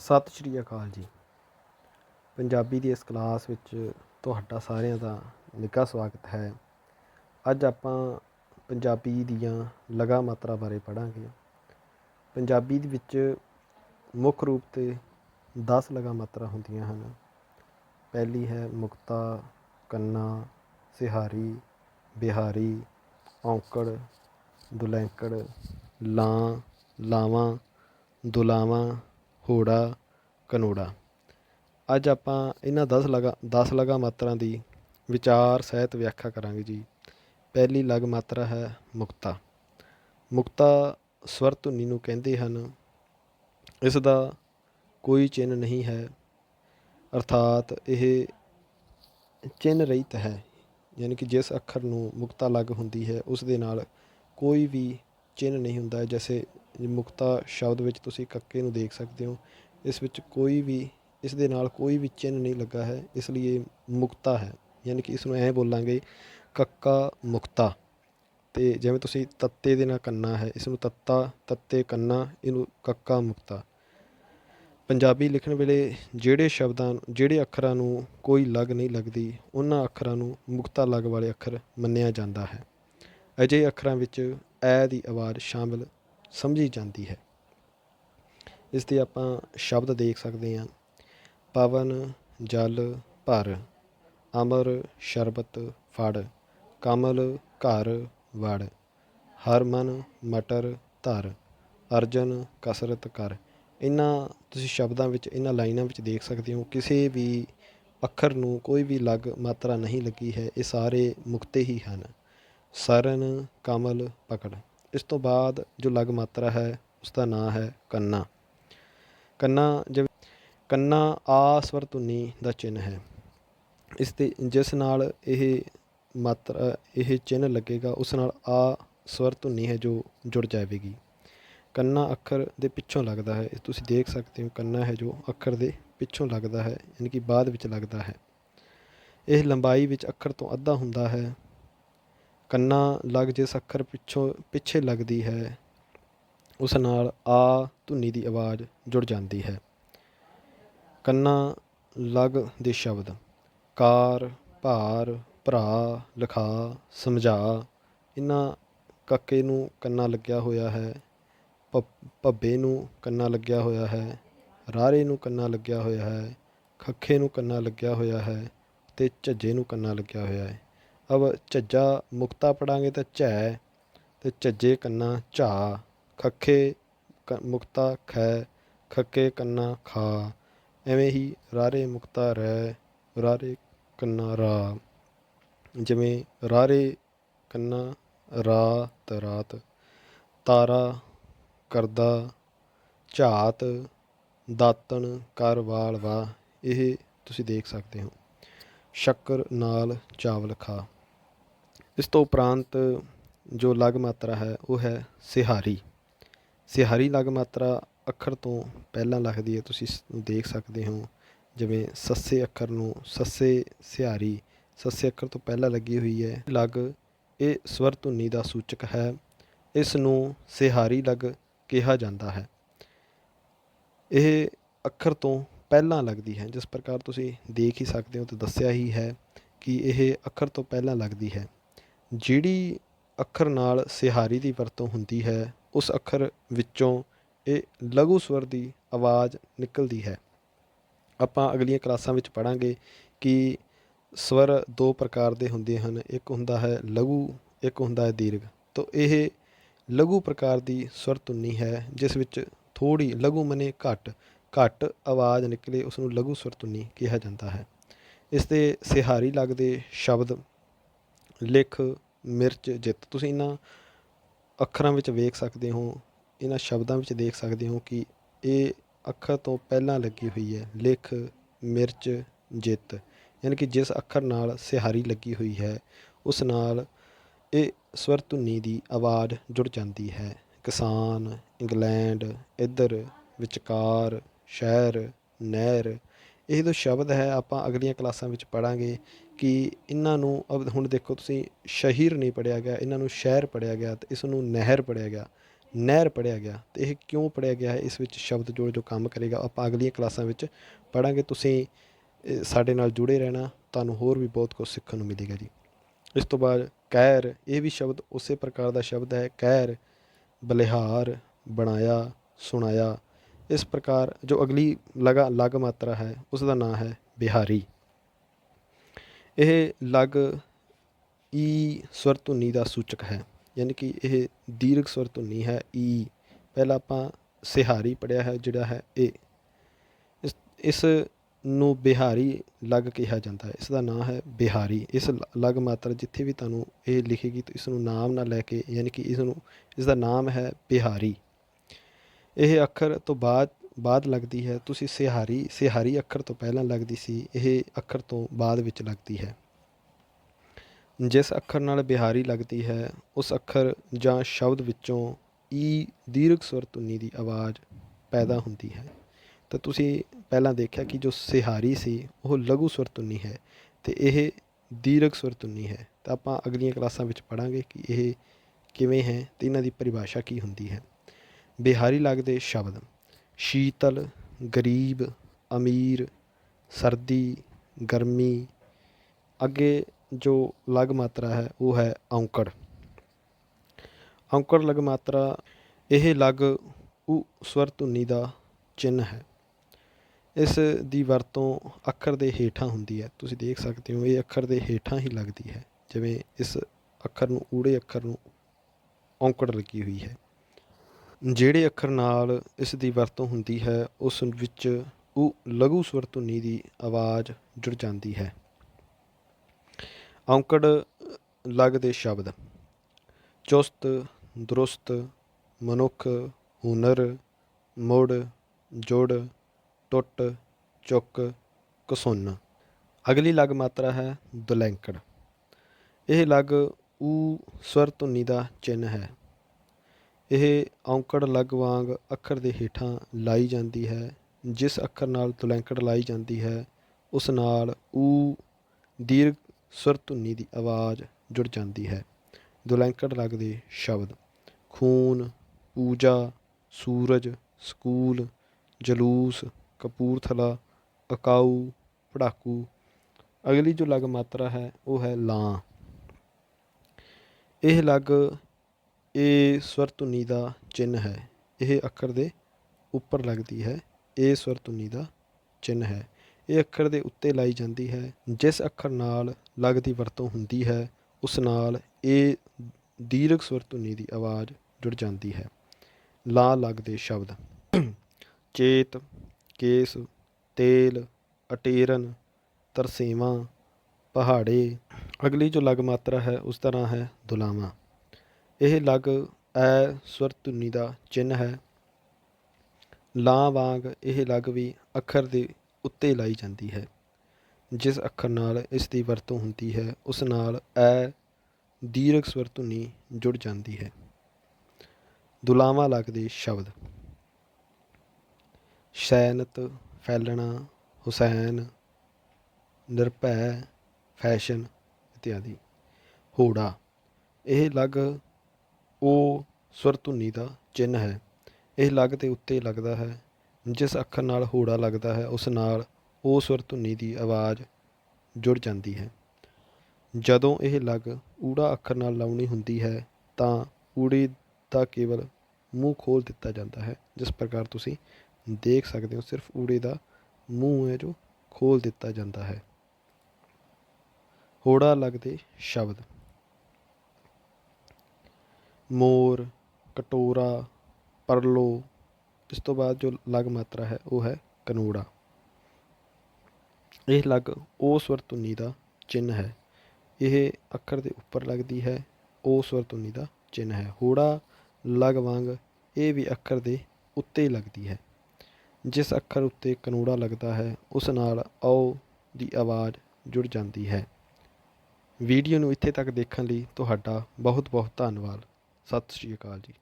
ਸਤਿ ਸ਼੍ਰੀ ਅਕਾਲ ਜੀ। ਪੰਜਾਬੀ ਦੀ ਇਸ ਕਲਾਸ ਵਿੱਚ ਤੁਹਾਡਾ ਸਾਰਿਆਂ ਦਾ ਨਿੱਘਾ ਸਵਾਗਤ ਹੈ। ਅੱਜ ਆਪਾਂ ਪੰਜਾਬੀ ਦੀਆਂ ਲਗਾ ਮਾਤਰਾ ਬਾਰੇ ਪੜ੍ਹਾਂਗੇ। ਪੰਜਾਬੀ ਦੇ ਵਿੱਚ ਮੁੱਖ ਰੂਪ ਤੇ 10 ਲਗਾ ਮਾਤਰਾ ਹੁੰਦੀਆਂ ਹਨ। ਪਹਿਲੀ ਹੈ ਮੁਕਤਾ, ਕੰਨਾ, ਸਿਹਾਰੀ, ਬਿਹਾਰੀ, ਔਂਕੜ, ਦੁਲੈਂਕੜ, ਲਾਂ, ਲਾਵਾਂ, ਦੁਲਾਵਾਂ ਹੋੜਾ ਕਨੋੜਾ ਅੱਜ ਆਪਾਂ ਇਹਨਾਂ 10 ਲਗਾ 10 ਲਗਾ ਮਾਤਰਾ ਦੀ ਵਿਚਾਰ ਸਹਿਤ ਵਿਆਖਿਆ ਕਰਾਂਗੇ ਜੀ। ਪਹਿਲੀ ਲਗ ਮਾਤਰਾ ਹੈ ਮੁਕਤਾ। ਮੁਕਤਾ ਸਵਰ ਧੁਨੀ ਨੂੰ ਕਹਿੰਦੇ ਹਨ। ਇਸ ਦਾ ਕੋਈ ਚਿੰਨ੍ਹ ਨਹੀਂ ਹੈ। ਅਰਥਾਤ ਇਹ ਚਿੰਨ੍ਹ ਰਹਿਤ ਹੈ। ਯਾਨੀ ਕਿ ਜਿਸ ਅੱਖਰ ਨੂੰ ਮੁਕਤਾ ਲੱਗ ਹੁੰਦੀ ਹੈ, ਉਸ ਦੇ ਨਾਲ ਕੋਈ ਵੀ ਚਿੰਨ੍ਹ ਨਹੀਂ ਹੁੰਦਾ, ਜੈਸੇ ਮੁਕਤਾ ਸ਼ਬਦ ਵਿੱਚ ਤੁਸੀਂ ਕੱਕੇ ਨੂੰ ਦੇਖ ਸਕਦੇ ਹੋ। ਇਸ ਵਿੱਚ ਕੋਈ ਵੀ, ਇਸ ਦੇ ਨਾਲ ਕੋਈ ਵੀ ਚਿੰਨ੍ਹ ਨਹੀਂ ਲੱਗਾ ਹੈ, ਇਸ ਲਈ ਇਹ ਮੁਕਤਾ ਹੈ। ਯਾਨੀ ਕਿ ਇਸ ਨੂੰ ਐਂ ਬੋਲਾਂਗੇ, ਕੱਕਾ ਮੁਕਤਾ। ਤੇ ਜਿਵੇਂ ਤੁਸੀਂ ਤੱਤੇ ਦੇ ਨਾਲ ਕੰਨਾ ਹੈ ਇਸ ਨੂੰ ਤੱਤਾ, ਤੱਤੇ ਕੰਨਾ, ਇਹਨੂੰ ਕੱਕਾ ਮੁਕਤਾ। ਪੰਜਾਬੀ ਲਿਖਣ ਵੇਲੇ ਜਿਹੜੇ ਸ਼ਬਦਾਂ, ਜਿਹੜੇ ਅੱਖਰਾਂ ਨੂੰ ਕੋਈ ਲਗ ਨਹੀਂ ਲੱਗਦੀ, ਉਹਨਾਂ ਅੱਖਰਾਂ ਨੂੰ ਮੁਕਤਾ ਲਗ ਵਾਲੇ ਅੱਖਰ ਮੰਨਿਆ ਜਾਂਦਾ ਹੈ। ਅਜਿਹੇ ਅੱਖਰਾਂ ਵਿੱਚ ਐ ਦੀ ਆਵਾਜ਼ ਸ਼ਾਮਿਲ ਸਮਝੀ ਜਾਂਦੀ ਹੈ। ਇਸ 'ਤੇ ਆਪਾਂ ਸ਼ਬਦ ਦੇਖ ਸਕਦੇ ਹਾਂ। ਪਵਨ, ਜਲ, ਭਰ, ਅਮਰ, ਸ਼ਰਬਤ, ਫੜ, ਕਮਲ, ਘਰ, ਵੜ, ਹਰਮਨ, ਮਟਰ, ਧਰ, ਅਰਜਨ, ਕਸਰਤ ਕਰ। ਇਹਨਾਂ ਤੁਸੀਂ ਸ਼ਬਦਾਂ ਵਿੱਚ ਇਹਨਾਂ ਲਾਈਨਾਂ ਵਿੱਚ ਦੇਖ ਸਕਦੇ ਹੋ, ਕਿਸੇ ਵੀ ਅੱਖਰ ਨੂੰ ਕੋਈ ਵੀ ਲਗ ਮਾਤਰਾ ਨਹੀਂ ਲੱਗੀ ਹੈ। ਇਹ ਸਾਰੇ ਮੁਕਤੇ ਹੀ ਹਨ। ਸਰਨ, ਕਮਲ, ਪਕੜ। ਇਸ ਤੋਂ ਬਾਅਦ ਜੋ ਲਗ ਮਾਤਰਾ ਹੈ ਉਸ ਦਾ ਨਾਂ ਹੈ ਕੰਨਾ। ਕੰਨਾ ਜਿਵੇਂ ਕੰਨਾ ਆ ਸਵਰ ਧੁਨੀ ਦਾ ਚਿੰਨ੍ਹ ਹੈ। ਇਸ ਤੇ ਜਿਸ ਨਾਲ ਇਹ ਮਾਤਰਾ, ਇਹ ਚਿੰਨ੍ਹ ਲੱਗੇਗਾ, ਉਸ ਨਾਲ ਆ ਸਵਰ ਧੁਨੀ ਹੈ ਜੋ ਜੁੜ ਜਾਵੇਗੀ। ਕੰਨਾ ਅੱਖਰ ਦੇ ਪਿੱਛੋਂ ਲੱਗਦਾ ਹੈ। ਇਹ ਤੁਸੀਂ ਦੇਖ ਸਕਦੇ ਹੋ, ਕੰਨਾ ਹੈ ਜੋ ਅੱਖਰ ਦੇ ਪਿੱਛੋਂ ਲੱਗਦਾ ਹੈ, ਯਾਨੀ ਕਿ ਬਾਅਦ ਵਿੱਚ ਲੱਗਦਾ ਹੈ। ਇਹ ਲੰਬਾਈ ਵਿੱਚ ਅੱਖਰ ਤੋਂ ਅੱਧਾ ਹੁੰਦਾ ਹੈ। ਕੰਨਾ ਲੱਗ ਜਿਸ ਅੱਖਰ ਪਿੱਛੋਂ, ਪਿੱਛੇ ਲੱਗਦੀ ਹੈ। ਉਸ ਨਾਲ ਆ ਧੁਨੀ ਦੀ ਆਵਾਜ਼ ਜੁੜ ਜਾਂਦੀ ਹੈ। ਕੰਨਾ ਲਗ ਦੇ ਸ਼ਬਦ, ਕਾਰ, ਭਾਰ, ਭਰਾ, ਲਿਖਾ, ਸਮਝਾ ਇਹਨਾਂ ਕੱਕੇ ਨੂੰ ਕੰਨਾ ਲੱਗਿਆ ਹੋਇਆ ਹੈ। ਭ- ਭੱਬੇ ਨੂੰ ਕੰਨਾ ਲੱਗਿਆ ਹੋਇਆ ਹੈ। ਰਾਰੇ ਨੂੰ ਕੰਨਾ ਲੱਗਿਆ ਹੋਇਆ ਹੈ। ਖੱਖੇ ਨੂੰ ਕੰਨਾ ਲੱਗਿਆ ਹੋਇਆ ਹੈ। ਤੇ ਝੱਜੇ ਨੂੰ ਕੰਨਾ ਲੱਗਿਆ ਹੋਇਆ ਹੈ। ਅਬ ਝੱਜਾ ਮੁਕਤਾ ਪੜਾਂਗੇ ਤਾਂ ਝੈ, ਤੇ ਝੱਜੇ ਕੰਨਾ ਝਾ, ਖੱਖੇ ਕ- ਮੁਕਤਾ ਖੈ, ਖੱਕੇ ਕੰਨਾ ਖਾ। ਐਵੇਂ ਹੀ ਰਾਰੇ ਮੁਕਤਾ ਰਹਿ ਰਾਰੇ ਕੰਨਾ ਰਾ। ਜਿਵੇਂ ਰਾਰੇ ਕੰਨਾ ਰਾਤ ਰਾਤ, ਤਾਰਾ ਕਰਦਾ ਝਾਤ, ਦਾਤਣ ਕਰ ਵਾਲ ਵਾ ਇਹ ਤੁਸੀਂ ਦੇਖ ਸਕਦੇ ਹੋ। ਸ਼ੱਕਰ ਨਾਲ ਚਾਵਲ ਖਾ। ਇਸ ਤੋਂ ਉਪਰੰਤ ਜੋ ਲਗ ਮਾਤਰਾ ਹੈ, ਉਹ ਹੈ ਸਿਹਾਰੀ। ਸਿਹਾਰੀ ਲਗ ਮਾਤਰਾ ਅੱਖਰ ਤੋਂ ਪਹਿਲਾਂ ਲੱਗਦੀ ਹੈ, ਤੁਸੀਂ ਦੇਖ ਸਕਦੇ ਹੋ। ਜਿਵੇਂ ਸੱਸੇ ਅੱਖਰ ਨੂੰ ਸੱਸੇ ਸਿਹਾਰੀ, ਸੱਸੇ ਅੱਖਰ ਤੋਂ ਪਹਿਲਾਂ ਲੱਗੀ ਹੋਈ ਹੈ। ਲਗ ਇਹ ਸਵਰ ਧੁਨੀ ਦਾ ਸੂਚਕ ਹੈ। ਇਸ ਨੂੰ ਸਿਹਾਰੀ ਲਗ ਕਿਹਾ ਜਾਂਦਾ ਹੈ। ਇਹ ਅੱਖਰ ਤੋਂ ਪਹਿਲਾਂ ਲੱਗਦੀ ਹੈ। ਜਿਸ ਪ੍ਰਕਾਰ ਤੁਸੀਂ ਦੇਖ ਹੀ ਸਕਦੇ ਹੋ ਤੇ ਦੱਸਿਆ ਹੀ ਹੈ ਕਿ ਇਹ ਅੱਖਰ ਤੋਂ ਪਹਿਲਾਂ ਲੱਗਦੀ ਹੈ। ਜਿਹੜੀ ਅੱਖਰ ਨਾਲ ਸਿਹਾਰੀ ਦੀ ਵਰਤੋਂ ਹੁੰਦੀ ਹੈ, ਉਸ ਅੱਖਰ ਵਿੱਚੋਂ ਇਹ ਲਘੂ ਸਵਰ ਦੀ ਆਵਾਜ਼ ਨਿਕਲਦੀ ਹੈ। ਆਪਾਂ ਅਗਲੀਆਂ ਕਲਾਸਾਂ ਵਿੱਚ ਪੜਾਂਗੇ ਕਿ ਸਵਰ ਦੋ ਪ੍ਰਕਾਰ ਦੇ ਹੁੰਦੇ ਹਨ। ਇੱਕ ਹੁੰਦਾ ਹੈ ਲਘੂ, ਇੱਕ ਹੁੰਦਾ ਹੈ ਦੀਰਘ। ਤੋਂ ਇਹ ਲਘੂ ਪ੍ਰਕਾਰ ਦੀ ਸਵਰ ਧੁਨੀ ਹੈ, ਜਿਸ ਵਿੱਚ ਥੋੜੀ ਲਘੂ ਮਨੇ ਘੱਟ ਘੱਟ ਆਵਾਜ਼ ਨਿਕਲੇ ਉਸ ਨੂੰ ਲਘੂ ਸਵਰ ਧੁਨੀ ਕਿਹਾ ਜਾਂਦਾ ਹੈ। ਇਸ ਦੇ ਸਿਹਾਰੀ ਲੱਗਦੇ ਸ਼ਬਦ ਲਿਖ, ਮਿਰਚ, ਜਿੱਤ। ਤੁਸੀਂ ਇਹਨਾਂ ਅੱਖਰਾਂ ਵਿੱਚ ਵੇਖ ਸਕਦੇ ਹੋ, ਇਹਨਾਂ ਸ਼ਬਦਾਂ ਵਿੱਚ ਦੇਖ ਸਕਦੇ ਹੋ ਕਿ ਇਹ ਅੱਖਰ ਤੋਂ ਪਹਿਲਾਂ ਲੱਗੀ ਹੋਈ ਹੈ। ਲਿਖ, ਮਿਰਚ, ਜਿੱਤ। ਯਾਨੀ ਕਿ ਜਿਸ ਅੱਖਰ ਨਾਲ ਸਿਹਾਰੀ ਲੱਗੀ ਹੋਈ ਹੈ, ਉਸ ਨਾਲ ਇਹ ਸਵਰ ਧੁਨੀ ਦੀ ਆਵਾਜ਼ ਜੁੜ ਜਾਂਦੀ ਹੈ। ਕਿਸਾਨ, ਇੰਗਲੈਂਡ, ਇੱਧਰ, ਵਿਚਕਾਰ, ਸ਼ਹਿਰ, ਨਹਿਰ। ਇਹ ਜੋ ਸ਼ਬਦ ਹੈ, ਆਪਾਂ ਅਗਲੀਆਂ ਕਲਾਸਾਂ ਵਿੱਚ ਪੜਾਂਗੇ ਕਿ ਇਹਨਾਂ ਨੂੰ, ਅਬ ਹੁਣ ਦੇਖੋ ਤੁਸੀਂ, ਸ਼ਹਿਰ ਨਹੀਂ ਪੜਿਆ ਗਿਆ, ਇਹਨਾਂ ਨੂੰ ਸ਼ਹਿਰ ਪੜਿਆ ਗਿਆ ਤੇ ਇਸ ਨੂੰ ਨਹਿਰ ਪੜਿਆ ਗਿਆ। ਨਹਿਰ ਪੜਿਆ ਗਿਆ ਤੇ ਇਹ ਕਿਉਂ ਪੜਿਆ ਗਿਆ? ਹੈ ਇਸ ਵਿੱਚ ਸ਼ਬਦ ਜੋੜ ਜੋ ਕੰਮ ਕਰੇਗਾ, ਆਪਾਂ ਅਗਲੀਆਂ ਕਲਾਸਾਂ ਵਿੱਚ ਪੜਾਂਗੇ ਤੁਸੀਂ ਸਾਡੇ ਨਾਲ ਜੁੜੇ ਰਹਿਣਾ, ਤੁਹਾਨੂੰ ਹੋਰ ਵੀ ਬਹੁਤ ਕੁਝ ਸਿੱਖਣ ਨੂੰ ਮਿਲੇਗਾ ਜੀ। ਇਸ ਤੋਂ ਬਾਅਦ ਕਹਿਰ ਇਹ ਵੀ ਸ਼ਬਦ ਉਸੇ ਪ੍ਰਕਾਰ ਦਾ ਸ਼ਬਦ ਹੈ। ਕਹਿਰ ਬਲਿਹਾਰ, ਬਣਾਇਆ, ਸੁਣਾਇਆ। ਇਸ ਪ੍ਰਕਾਰ ਜੋ ਅਗਲੀ ਲਗਾ ਲਗ ਮਾਤਰਾ ਹੈ ਉਸ ਦਾ ਨਾਮ ਹੈ ਬਿਹਾਰੀ। ਇਹ ਲਗ ਈ ਸਵਰ ਧੁਨੀ ਦਾ ਸੂਚਕ ਹੈ, ਯਾਨੀ ਕਿ ਇਹ ਦੀਰਘ ਸਵਰ ਧੁਨੀ ਹੈ, ਈ। ਪਹਿਲਾਂ ਆਪਾਂ ਸਿਹਾਰੀ ਪੜਿਆ ਹੈ, ਜਿਹੜਾ ਹੈ ਇਹ ਇਸ ਇਸ ਨੂੰ ਬਿਹਾਰੀ ਲਗ ਕਿਹਾ ਜਾਂਦਾ ਹੈ। ਇਸ ਦਾ ਨਾਮ ਹੈ ਬਿਹਾਰੀ। ਇਸ ਲ- ਲਗ ਮਾਤਰਾ ਜਿੱਥੇ ਵੀ ਤੁਹਾਨੂੰ ਇਹ ਲਿਖੇਗੀ ਤਾਂ ਇਸ ਨੂੰ ਨਾਮ ਨਾਲ ਲੈ ਕੇ, ਯਾਨੀ ਕਿ ਇਸ ਨੂੰ ਇਸ ਦਾ ਨਾਮ ਹੈ ਬਿਹਾਰੀ। ਇਹ ਅੱਖਰ ਤੋਂ ਬਾਅਦ ਬਾਅਦ ਲੱਗਦੀ ਹੈ, ਤੁਸੀਂ ਸਿਹਾਰੀ ਸਿਹਾਰੀ ਅੱਖਰ ਤੋਂ ਪਹਿਲਾਂ ਲੱਗਦੀ ਸੀ, ਇਹ ਅੱਖਰ ਤੋਂ ਬਾਅਦ ਵਿੱਚ ਲੱਗਦੀ ਹੈ। ਜਿਸ ਅੱਖਰ ਨਾਲ ਬਿਹਾਰੀ ਲੱਗਦੀ ਹੈ, ਉਸ ਅੱਖਰ ਜਾਂ ਸ਼ਬਦ ਵਿੱਚੋਂ ਈ ਦੀਰਘ ਸਵਰ ਧੁਨੀ ਦੀ ਆਵਾਜ਼ ਪੈਦਾ ਹੁੰਦੀ ਹੈ। ਤਾਂ ਤੁਸੀਂ ਪਹਿਲਾਂ ਦੇਖਿਆ ਕਿ ਜੋ ਸਿਹਾਰੀ ਸੀ, ਉਹ ਲਘੂ ਸਵਰ ਧੁਨੀ ਹੈ ਤੇ ਇਹ ਦੀਰਘ ਸਵਰ ਧੁਨੀ ਹੈ। ਤਾਂ ਆਪਾਂ ਅਗਲੀਆਂ ਕਲਾਸਾਂ ਵਿੱਚ ਪੜਾਂਗੇ ਕਿ ਇਹ ਕਿਵੇਂ ਹੈ ਤੇ ਇਹਨਾਂ ਦੀ ਪਰਿਭਾਸ਼ਾ ਕੀ ਹੁੰਦੀ ਹੈ। ਬਿਹਾਰੀ ਲੱਗਦੇ ਸ਼ਬਦ। ਸ਼ੀਤਲ, ਗਰੀਬ, ਅਮੀਰ, ਸਰਦੀ, ਗਰਮੀ। ਅੱਗੇ ਜੋ ਲਗ ਮਾਤਰਾ ਹੈ, ਉਹ ਹੈ ਔਂਕੜ। ਔਂਕੜ ਲਗ ਮਾਤਰਾ, ਇਹ ਲਗ ਉ ਸਵਰ ਧੁਨੀ ਦਾ ਚਿੰਨ੍ਹ ਹੈ। ਇਸ ਦੀ ਵਰਤੋਂ ਅੱਖਰ ਦੇ ਹੇਠਾਂ ਹੁੰਦੀ ਹੈ। ਤੁਸੀਂ ਦੇਖ ਸਕਦੇ ਹੋ, ਇਹ ਅੱਖਰ ਦੇ ਹੇਠਾਂ ਹੀ ਲੱਗਦੀ ਹੈ। ਜਿਵੇਂ ਇਸ ਅੱਖਰ ਨੂੰ, ਊੜੇ ਅੱਖਰ ਨੂੰ ਔਂਕੜ ਲੱਗੀ ਹੋਈ ਹੈ। ਜਿਹੜੇ ਅੱਖਰ ਨਾਲ ਇਸ ਦੀ ਵਰਤੋਂ ਹੁੰਦੀ ਹੈ, ਉਸ ਵਿੱਚ ਉਹ ਲਘੂ ਸਵਰ ਧੁਨੀ ਦੀ ਆਵਾਜ਼ ਜੁੜ ਜਾਂਦੀ ਹੈ। ਔਂਕੜ ਲੱਗਦੇ ਸ਼ਬਦ। ਚੁਸਤ, ਦਰੁਸਤ, ਮਨੁੱਖ, ਹੁਨਰ, ਮੁੜ, ਜੁੜ, ਟੁੱਟ, ਚੁੱਕ, ਕਸੁੰਨ। ਅਗਲੀ ਲਗ ਮਾਤਰਾ ਹੈ ਦੁਲੈਂਕੜ। ਇਹ ਲਗ ਊ ਸਵਰ ਧੁਨੀ ਦਾ ਚਿੰਨ੍ਹ ਹੈ। ਇਹ ਔਂਕੜ ਲਗ ਵਾਂਗ ਅੱਖਰ ਦੇ ਹੇਠਾਂ ਲਾਈ ਜਾਂਦੀ ਹੈ। ਜਿਸ ਅੱਖਰ ਨਾਲ ਦੁਲੈਂਕੜ ਲਾਈ ਜਾਂਦੀ ਹੈ, ਉਸ ਨਾਲ ਊ ਦੀਰਘ ਸੁਰ ਧੁਨੀ ਦੀ ਆਵਾਜ਼ ਜੁੜ ਜਾਂਦੀ ਹੈ। ਦੁਲੈਂਕੜ ਲੱਗਦੇ ਸ਼ਬਦ ਖੂਨ ਪੂਜਾ ਸੂਰਜ, ਸਕੂਲ, ਜਲੂਸ, ਕਪੂਰਥਲਾ, ਅਕਾਊ, ਪੜਾਕੂ। ਅਗਲੀ ਜੋ ਲਗ ਮਾਤਰਾ ਹੈ, ਉਹ ਹੈ ਲਾਂ। ਇਹ ਲਗ ਏ ਸਵਰ ਧੁਨੀ ਦਾ ਚਿੰਨ੍ਹ ਹੈ। ਇਹ ਅੱਖਰ ਦੇ ਉੱਪਰ ਲੱਗਦੀ ਹੈ। ਏ ਸਵਰ ਧੁਨੀ ਦਾ ਚਿੰਨ੍ਹ ਹੈ। ਇਹ ਅੱਖਰ ਦੇ ਉੱਤੇ ਲਾਈ ਜਾਂਦੀ ਹੈ। ਜਿਸ ਅੱਖਰ ਨਾਲ ਲਗ ਦੀ ਵਰਤੋਂ ਹੁੰਦੀ ਹੈ, ਉਸ ਨਾਲ ਇਹ ਦੀਰਘ ਸਵਰ ਧੁਨੀ ਦੀ ਆਵਾਜ਼ ਜੁੜ ਜਾਂਦੀ ਹੈ। ਲਾ ਲੱਗਦੇ ਸ਼ਬਦ। ਚੇਤ, ਕੇਸ, ਤੇਲ, ਅਟੇਰਨ, ਤਰਸੇਵਾਂ, ਪਹਾੜੇ। ਅਗਲੀ ਜੋ ਲਗ ਮਾਤਰਾ ਹੈ, ਉਸ ਦਾ ਨਾਂ ਹੈ, ਦੁਲਾਵਾਂ। ਇਹ ਲਗ ਐ ਸਵਰ ਧੁਨੀ ਦਾ ਚਿੰਨ੍ਹ ਹੈ। ਲਾਂ ਵਾਂਗ ਇਹ ਲਗ ਵੀ ਅੱਖਰ ਦੇ ਉੱਤੇ ਲਾਈ ਜਾਂਦੀ ਹੈ। ਜਿਸ ਅੱਖਰ ਨਾਲ ਇਸ ਦੀ ਵਰਤੋਂ ਹੁੰਦੀ ਹੈ, ਉਸ ਨਾਲ ਐ ਦੀਰਘ ਸਵਰ ਧੁਨੀ ਜੁੜ ਜਾਂਦੀ ਹੈ। ਦੁਲਾਵਾਂ ਲੱਗਦੇ ਸ਼ਬਦ। ਸ਼ੈਨਤ ਫੈਲਣਾ, ਹੁਸੈਨ, ਨਿਰਭੈ, ਫੈਸ਼ਨ ਇਤਿਆਦੀ। ਹੋੜਾ। ਇਹ ਲਗ ਉਹ ਸਵਰ ਧੁਨੀ ਦਾ ਚਿੰਨ੍ਹ ਹੈ। ਇਹ ਲਗ ਦੇ ਉੱਤੇ ਲੱਗਦਾ ਹੈ। ਜਿਸ ਅੱਖਰ ਨਾਲ ਹੋੜਾ ਲੱਗਦਾ ਹੈ, ਉਸ ਨਾਲ ਉਹ ਸਵਰ ਧੁਨੀ ਦੀ ਆਵਾਜ਼ ਜੁੜ ਜਾਂਦੀ ਹੈ। ਜਦੋਂ ਇਹ ਲਗ ਊੜਾ ਅੱਖਰ ਨਾਲ ਲਾਉਣੀ ਹੁੰਦੀ ਹੈ, ਤਾਂ ਊੜੇ ਦਾ ਕੇਵਲ ਮੂੰਹ ਖੋਲ ਦਿੱਤਾ ਜਾਂਦਾ ਹੈ। ਜਿਸ ਪ੍ਰਕਾਰ ਤੁਸੀਂ ਦੇਖ ਸਕਦੇ ਹੋ, ਸਿਰਫ ਊੜੇ ਦਾ ਮੂੰਹ ਹੈ ਜੋ ਖੋਲ ਦਿੱਤਾ ਜਾਂਦਾ ਹੈ। ਹੋੜਾ ਲੱਗਦੇ ਸ਼ਬਦ। ਮੋਰ, ਕਟੋਰਾ, ਪਰਲੋ, ਇਸ ਤੋਂ ਬਾਅਦ ਜੋ ਲਗ ਮਾਤਰਾ ਹੈ, ਉਹ ਹੈ ਕਨੂੜਾ। ਇਹ ਲਗ ਉਹ ਸਵਰ ਧੁਨੀ ਦਾ ਚਿੰਨ੍ਹ ਹੈ। ਇਹ ਅੱਖਰ ਦੇ ਉੱਪਰ ਲੱਗਦੀ ਹੈ ਉਹ ਸਵਰ ਧੁਨੀ ਦਾ ਚਿੰਨ੍ਹ ਹੈ। ਹੋੜਾ ਲਗ ਵਾਂਗ, ਇਹ ਵੀ ਅੱਖਰ ਦੇ ਉੱਤੇ ਹੀ ਲੱਗਦੀ ਹੈ। ਜਿਸ ਅੱਖਰ ਉੱਤੇ ਕਨੂੜਾ ਲੱਗਦਾ ਹੈ, ਉਸ ਨਾਲ ਔ ਦੀ ਆਵਾਜ਼ ਜੁੜ ਜਾਂਦੀ ਹੈ। ਵੀਡੀਓ ਨੂੰ ਇੱਥੇ ਤੱਕ ਦੇਖਣ ਲਈ ਤੁਹਾਡਾ ਬਹੁਤ ਬਹੁਤ ਧੰਨਵਾਦ। ਸਤਿ ਸ਼੍ਰੀ ਅਕਾਲ ਜੀ।